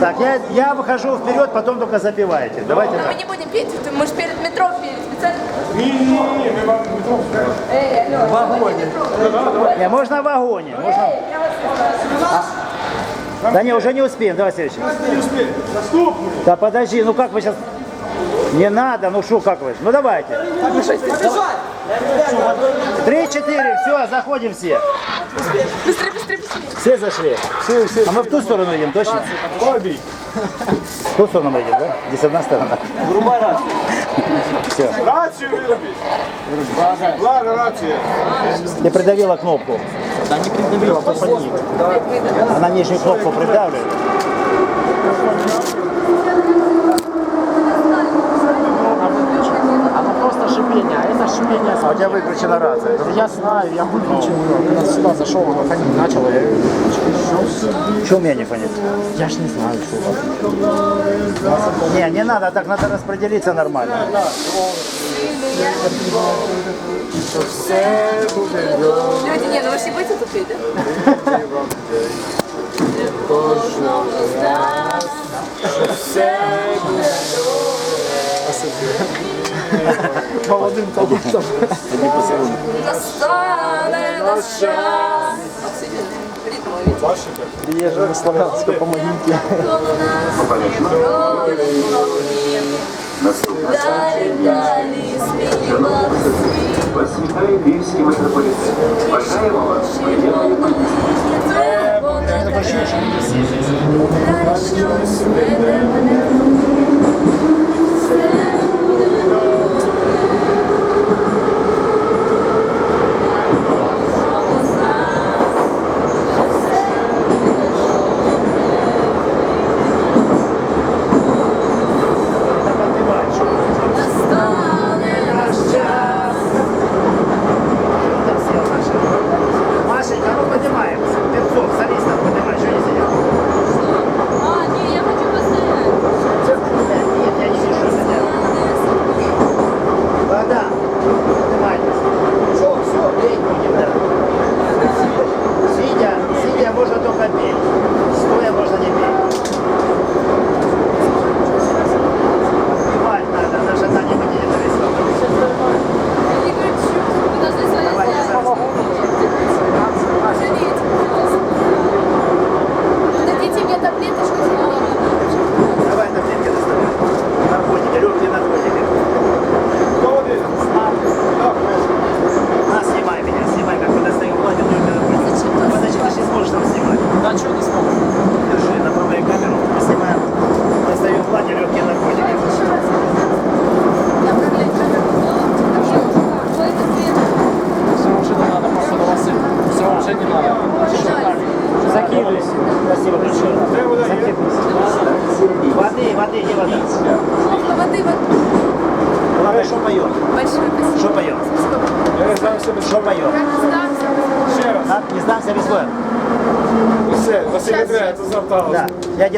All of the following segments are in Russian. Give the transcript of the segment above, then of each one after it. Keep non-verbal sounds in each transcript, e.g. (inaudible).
Так, я, я выхожу вперед, потом только запиваете. Давайте Но мы так. не будем петь, мы же перед метро пели специально. Ні-ні-ні, ми вам не трохи. Эй, алло, в вагоне. Не, можно в вагоне. Можно... Да не, уже не успеем. Давай следующий. Не успіли. Наступний. Да подожди, ну как вы сейчас... Не надо, ну что, как вы? Ну давайте. Три-четыре, все, заходим все. Быстрее, быстрее, быстрее. Все зашли. Все, все. А мы в ту сторону идем, точно? Обій. В ту сторону мы идем, да? Здесь одна сторона. Грубая рация. Все. Рацію виробіть. Влада, рація. Ты придавила кнопку. Да не придавила, попадник. Она нижнюю кнопку придавливает. Выключена рация. Я знаю, я выключил ее. Когда сюда зашел, оно фонить начало, я ее выключил. Что у меня не фонит? Я ж не знаю, что у вас. Не, не надо, так надо распределиться нормально. Люди, не, ну вы же не будете тут петь, да? Молодым талантом. Настане наш час. Ритмові. Приезжаю в Славянск, помогите. Далі, далі, сміливо, Процветает Киевский метрополитен. Бажаємо вам приємної Машенька,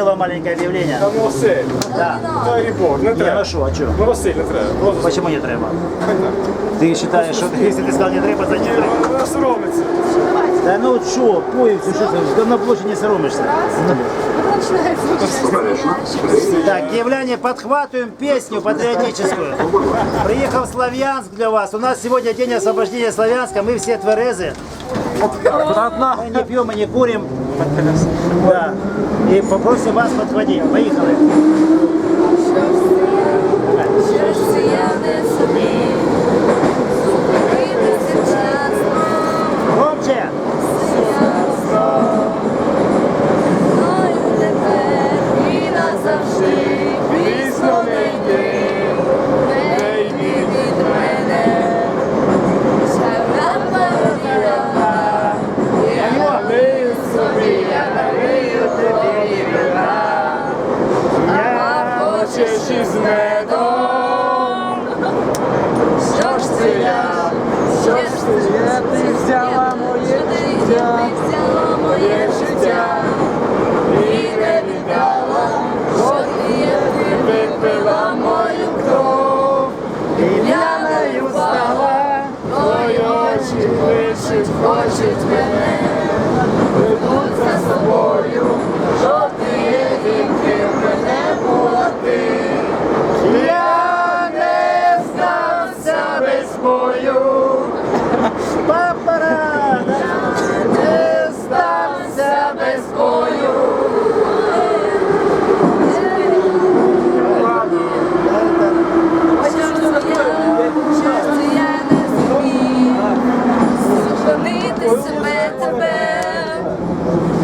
Я делаю маленькое объявление. Та ну Василь, Да. дай репорт, не Не, треба. ну что, а что? Ну Василь, не треба. Просто Почему не треба? (laughs) Ты считаешь, что если ты сказал не треба, значит не треба? Вона соромиться. Да ну что, поезд, что ты, на площади не соромишься. Так, киевляне, подхватываем песню патриотическую. Приехал в Славянск для вас. У нас сегодня день освобождения Славянска. Мы все тверезы. Мы не пьем и не курим. Да. И попросим вас подхватить. Поехали. Щастя я. Я? Ти взяла моє життя. Ти взяла моє життя. любити себе, тебе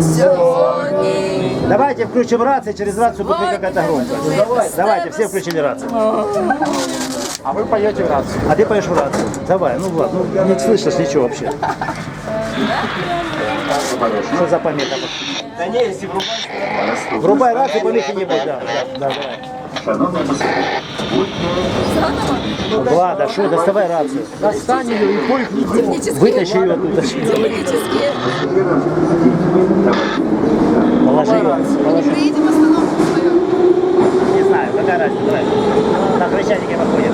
сьогодні. Давайте включим рации, через рацию будет какая-то громко. Давайте, все включили рацию. А вы поете в рацию. А ты поешь в рацию. Давай, ну ладно, ну не слышишь ничего вообще. Что за помеха? Да не, если врубать, Врубай рацию, помехи не будет. Да, да, давай. Влада, что, доставай рацию. Достань ее и пой. Вытащи ее оттуда. Технические. Положи ее. Мы не приедем в остановку свою. Не знаю, какая разница. Давай. На Крещатике походим.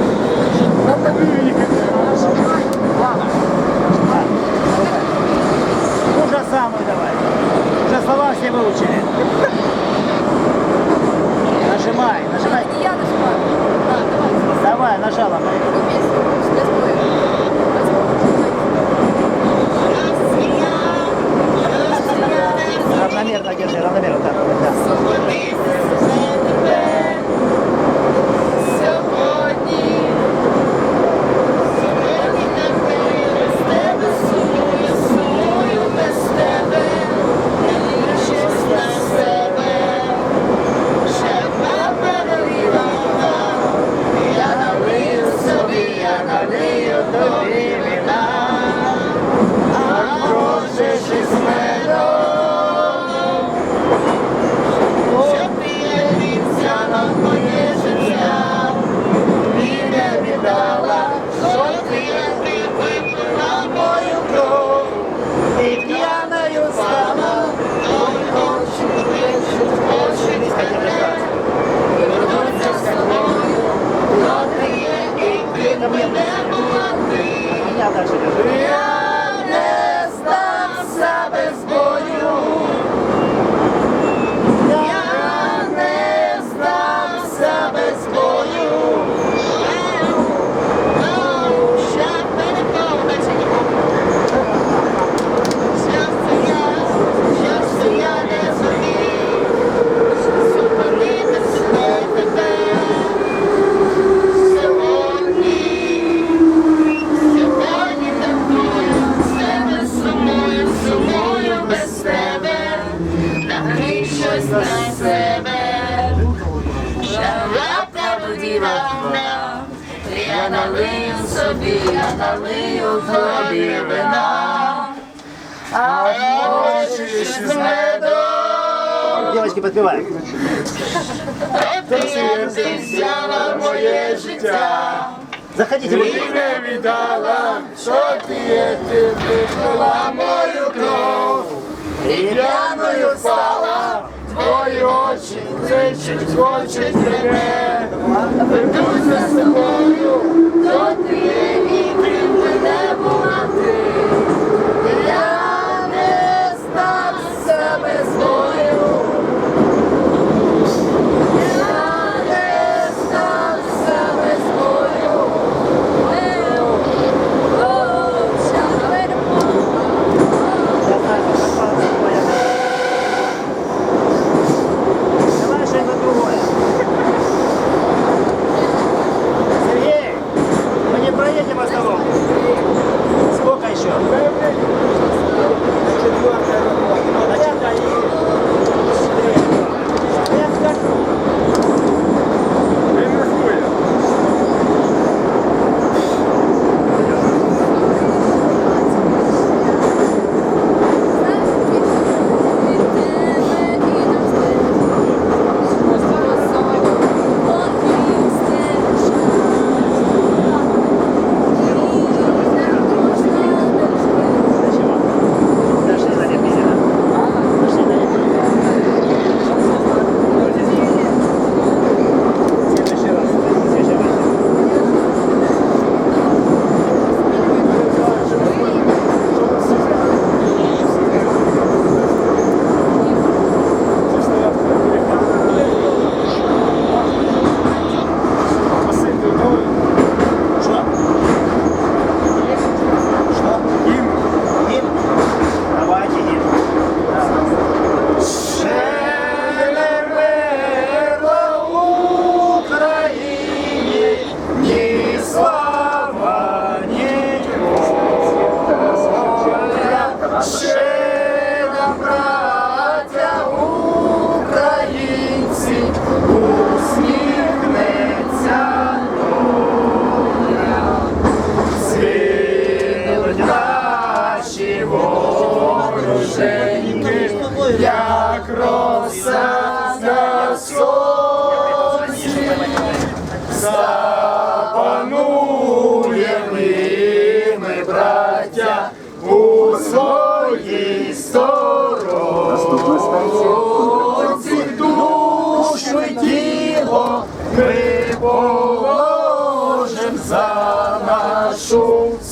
Кличуть, хочуть мене. Вернуся з тобою, Хто ти głowę się. A ja daję. A ja tak.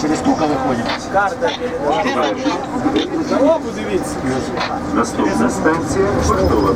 Через сколько выходим? Карта Дорогу дивіться. Наступна станція поштова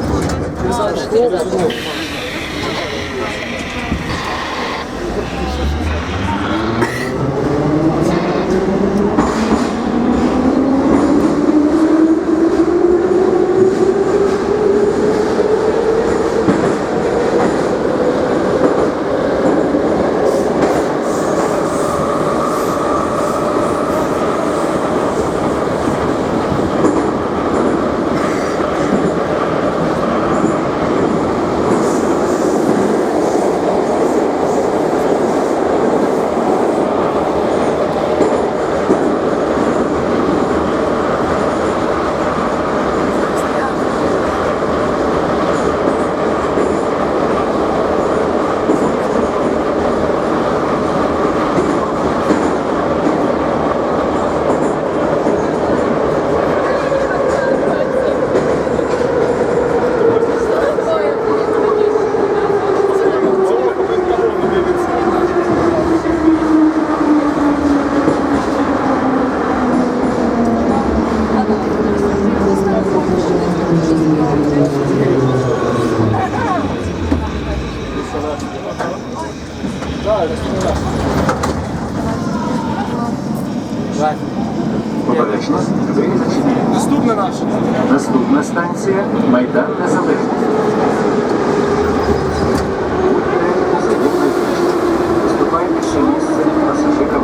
Наступна наша. Наступна станція Майдан Незалежності. Вступайте ще місце пасажирам.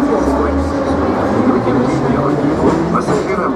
Людям літнього віку пасажирам.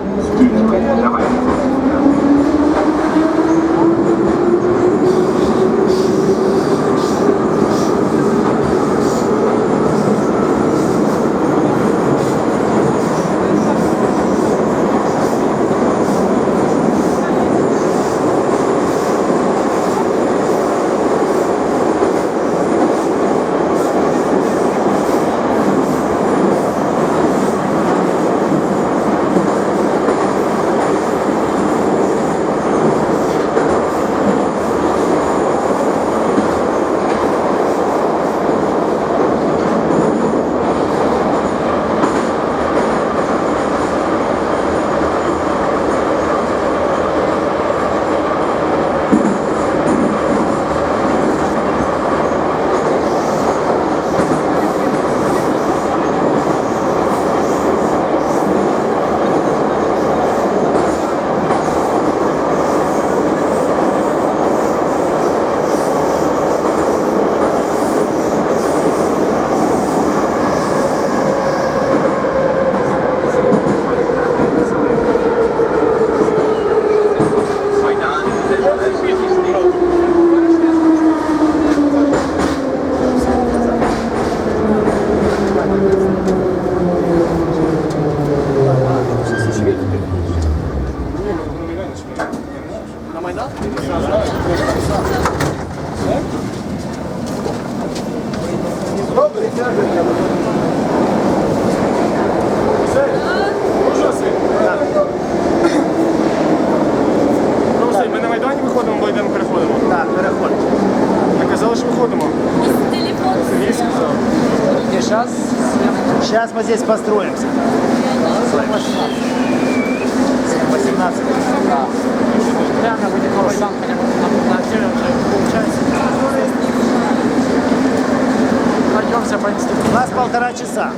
Часа.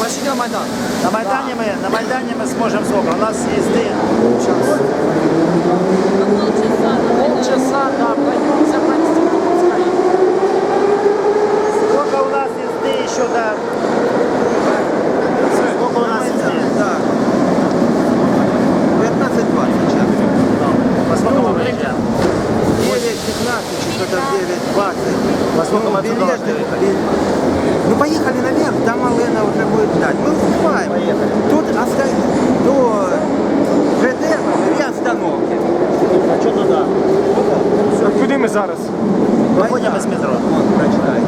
Пошли Майдан. На Майдане мы, на Майдане мы сможем сколько? У нас езды Полчаса, да, пройдемся по. Сколько у нас езды еще до... Сколько у нас езды? Так. 15-20 час. Во сколько мы приезжаем? 9-15, что-то 9-20. Во сколько мы отсюда Билеты. должны? Ну поехали наверх, там Алена уже будет ждать. Мы успеваем. Тут оста- до ЖД две остановки. А что туда? А куди ми зараз? Выходим из метро. Вон, прочитай.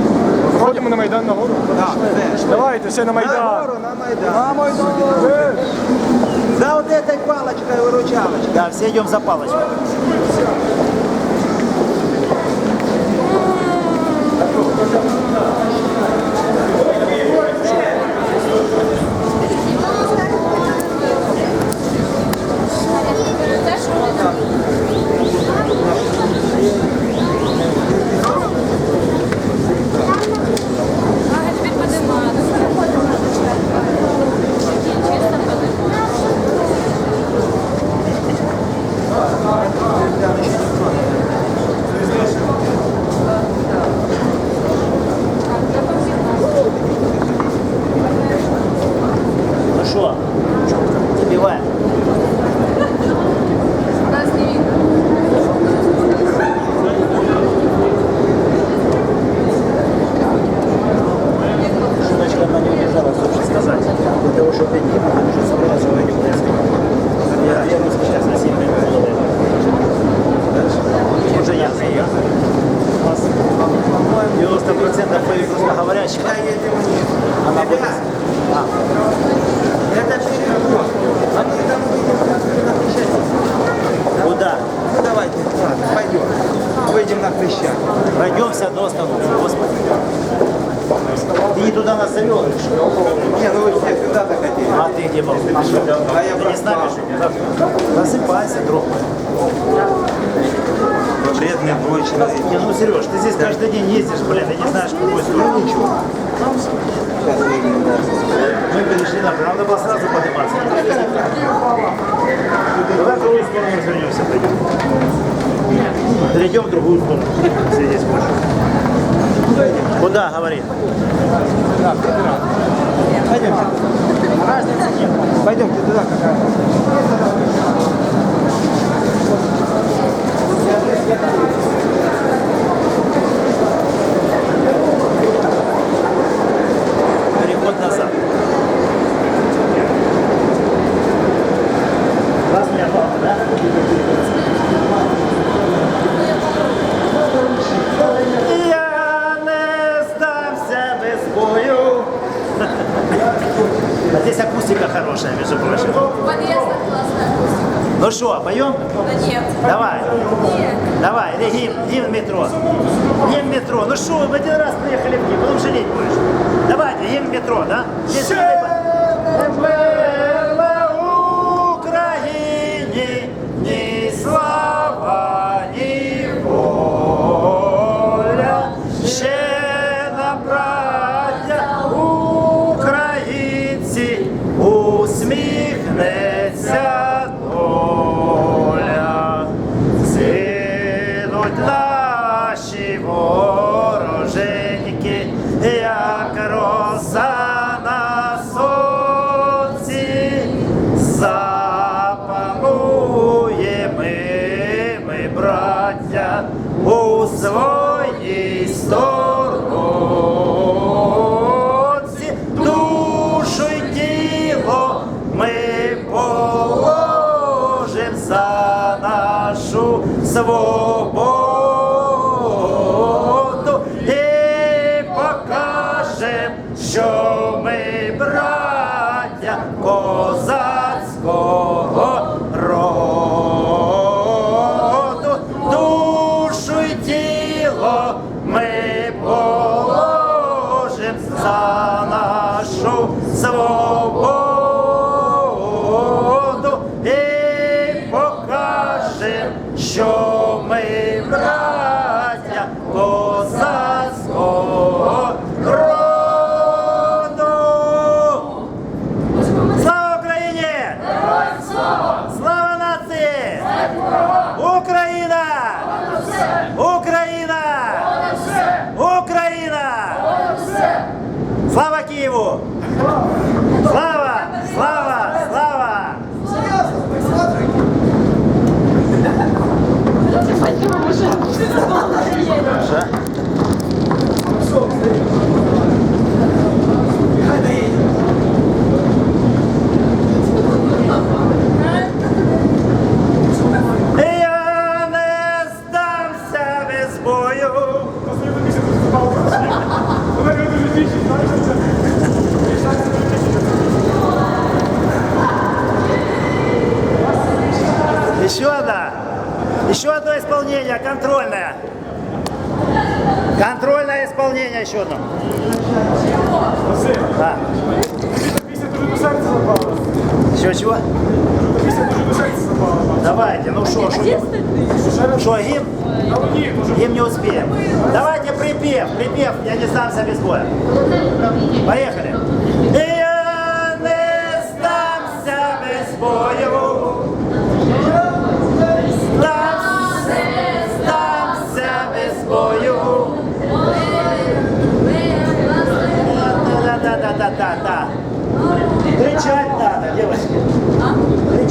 Виходимо на Майдан нагору? Так, все. Давайте, все на На Майдан. гору, на Майдан. На Майдан. За вот этой палочкой выручалочкой. Да, все идем за палочкой. Ага, теперь поднимаю. Чисто поднимаю. Ну что? Забиваем. Нас не видно. Шуточка она не удержалась, лучше сказать. Для того, чтобы не уже собраться в этих Я, я сейчас на сильные головы. Уже ясно, да? У вас, по-моему, 90% своих русскоговорящих. Куда едем вниз? Она будет. Ребят, Это переход. А мы там выйдем на Хрещатик. Куда? Ну давайте, ладно, пойдем. Выйдем на Хрещатик. Пройдемся до остановки, господи. Ты не туда нас завел? Не, ну вы все сюда захотели. А ты где был? А я Ты не с нами, что ли? Насыпайся, друг мой. Бедный мой человек. Не, ну, Сереж, ты здесь каждый день ездишь, блин, ты не знаешь, в какую сторону. Ничего. Мы перешли на нам надо было сразу подниматься. Давай в другую сторону развернемся, пойдем. Перейдем в другую сторону, если здесь хочешь. Куда, говори? Пойдемте. Пойдемте туда как раз. Переход козацького Давайте, ну что, что? Что, гимн? Гимн не успеем. Давайте припев, припев, я не сдамся без боя. Поехали. Я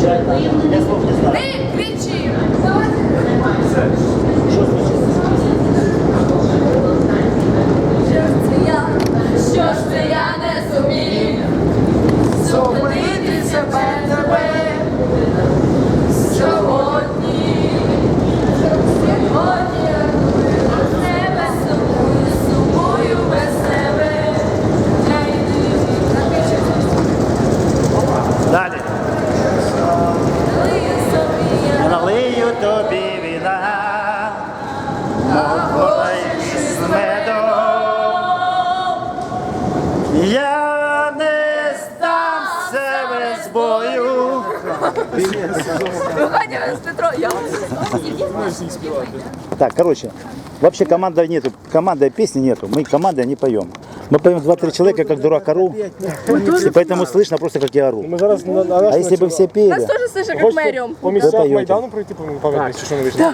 Ми кричимо. Що ж це я не зумів? Зупинити себе тебе короче, вообще команда нету, команда песни нету, мы командой не поем. Мы поем два-три человека, как дурак ору, и поэтому слышно просто, как я ору. Ми зараз на, на А если бы все пели? Нас теж слышно, як меріум. по місцях поєте. Майдану пройти, по-моєму, пам'ятник, чи що не вийшло.